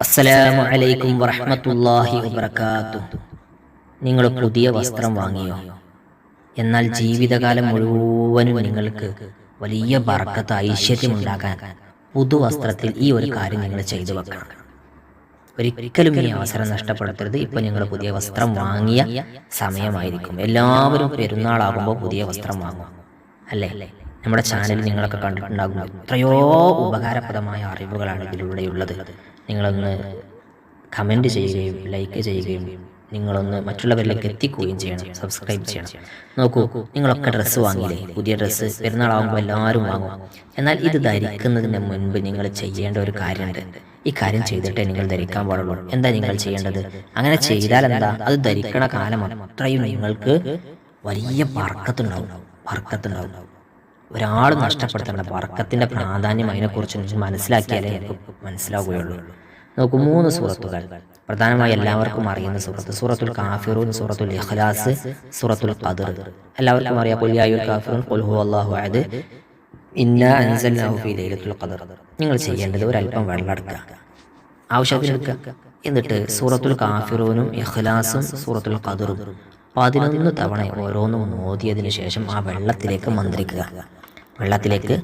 അസ്സലാമു അലൈക്കും വറഹ്മത്തുള്ളാഹി വബറകാതുഹു. നിങ്ങൾ പുതിയ വസ്ത്രം വാങ്ങിയോ? എന്നാൽ ജീവിതകാലം മുഴുവനും നിങ്ങൾക്ക് വലിയ ബർക്കത്ത് ഐശ്വര്യമുണ്ടാക്കാൻ പുതുവസ്ത്രത്തിൽ ഈ ഒരു കാര്യം നിങ്ങൾ ചെയ്തു വെക്കണം. ഒരിക്കലും ഈ അവസരം നഷ്ടപ്പെടുത്തരുത് ഇപ്പൊ നിങ്ങൾ പുതിയ വസ്ത്രം വാങ്ങിയ സമയമായിരിക്കും. എല്ലാവരും പെരുന്നാളാകുമ്പോൾ പുതിയ വസ്ത്രം വാങ്ങും. അല്ലേ? നമ്മുടെ ചാനൽ നിങ്ങളൊക്കെ കണ്ടിട്ടുണ്ടാകും എത്രയോ ഉപകാരപ്രദമായ അറിവുകളാണ് ഇതിലൂടെയുള്ളത്. നിങ്ങളൊന്ന് കമന്റ് ചെയ്യുകയും ലൈക്ക് ചെയ്യുകയും നിങ്ങളൊന്ന് മറ്റുള്ളവരിലേക്ക് എത്തിക്കുകയും ചെയ്യണം. സബ്സ്ക്രൈബ് ചെയ്യണം. നോക്കൂ നിങ്ങളൊക്കെ ഡ്രസ്സ് വാങ്ങിയില്ലേ? പുതിയ ഡ്രസ്സ് പെരുന്നാളാകുമ്പോൾ എല്ലാവരും വാങ്ങും. എന്നാൽ ഇത് ധരിക്കുന്നതിന് മുൻപ് നിങ്ങൾ ചെയ്യേണ്ട ഒരു കാര്യമുണ്ട്. ഈ കാര്യം ചെയ്തിട്ടേ നിങ്ങൾ ധരിക്കാൻ പാടുള്ളൂ. എന്താ നിങ്ങൾ ചെയ്യേണ്ടത്? അങ്ങനെ ചെയ്താൽ എന്താ? അത് ധരിക്കണ കാലം അത്രയും നിങ്ങൾക്ക് വലിയ പറക്കത്തുണ്ടാവും പറക്കത്തുണ്ടാവും ഒരാൾ നഷ്ടപ്പെടുത്തേണ്ട വർക്കത്തിന്റെ പ്രാധാന്യം അതിനെക്കുറിച്ച് മനസ്സിലാക്കിയാലേ മനസ്സിലാവുകയുള്ളൂ. നോക്കൂ മൂന്ന് സൂറത്തുകൾ. പ്രധാനമായി എല്ലാവർക്കും അറിയുന്ന സൂറത്ത്. സൂറത്തുൽ കാഫിറൂൻ സൂറത്തുൽ ഇഖ്ലാസ് സൂറത്തുൽ ഖദർ. എല്ലാവർക്കും അറിയാം കൊല്ലിയായുൽ കാഫിറൂൻ കൊൽഹു അള്ളാഹു അഹദ് ഇന്ന അൻസൽനാഹു ഫീ ലൈലത്തുൽ ഖദർ. നിങ്ങൾ ചെയ്യേണ്ടത് ഒരല്പം വെള്ളം എടുക്കുക. ആവശ്യത്തിന് എടുക്കുക. എന്നിട്ട് സൂറത്തുൽ കാഫിറൂനും ഇഖ്ലാസും സൂറത്തുൽ ഖദറും പതിനൊന്ന് തവണ ഓരോന്നും ഓതിയതിനു ശേഷം ആ വെള്ളത്തിലേക്ക് മന്ത്രിക്കുക. വെള്ളത്തിലേക്ക്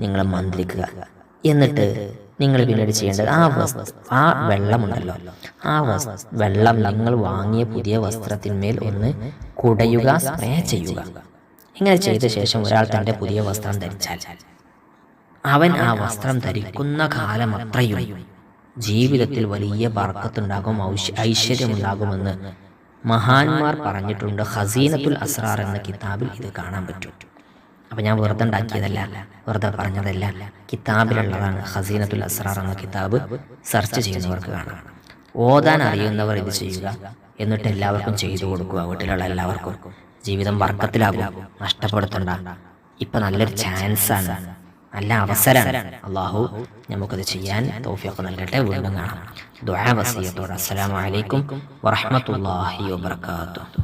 നിങ്ങൾ മന്ത്രിക്കുക. എന്നിട്ട് നിങ്ങൾ പിന്നീട് ചെയ്യേണ്ടത് ആ വസ്തു ആ വെള്ളമുണ്ടല്ലോ. ആ വസ് വെള്ളം നിങ്ങൾ വാങ്ങിയ പുതിയ വസ്ത്രത്തിന്മേൽ ഒന്ന് കുടയുക സ്പ്രേ ചെയ്യുക. ഇങ്ങനെ ചെയ്ത ശേഷം ഒരാൾ തന്റെ പുതിയ വസ്ത്രം ധരിച്ചാൽ അവൻ ആ വസ്ത്രം ധരിക്കുന്ന കാലം അത്രയും ജീവിതത്തിൽ വലിയ ബർക്കത്തുണ്ടാകും ഐശ്വര്യം ഐശ്വര്യമുണ്ടാകുമെന്ന് മഹാന്മാർ പറഞ്ഞിട്ടുണ്ട്. ഹസീനത്തുൽ അസ്രാർ എന്ന കിതാബിൽ ഇത് കാണാൻ പറ്റും. അപ്പം ഞാൻ വെറുതെ ഉണ്ടാക്കിയതല്ല വെറുതെ പറഞ്ഞതല്ല. കിതാബിലുള്ളതാണ് ഹസീനത്തുൽ അസ്രാർ എന്ന കിതാബ് സെർച്ച് ചെയ്യുന്നവർക്ക് കാണാം. ഓതാൻ അറിയുന്നവർ ഇത് ചെയ്യുക എന്നിട്ട് എല്ലാവർക്കും ചെയ്തു കൊടുക്കുക വീട്ടിലുള്ള എല്ലാവർക്കും. ജീവിതം വർക്കത്തിലാകും നഷ്ടപ്പെടുത്തണ്ട. ഇപ്പം നല്ലൊരു ചാൻസാണ് നല്ല അവസരമാണ്. അള്ളാഹു നമുക്കത് ചെയ്യാൻ തോഫിയൊക്കെ നൽകട്ടെ. വീണ്ടും കാണാം. ദുആ വസിയത്തോടെ. അസ്സലാമു അലൈക്കും വറഹ്മത്തുള്ളാഹി വബറകാതുഹു.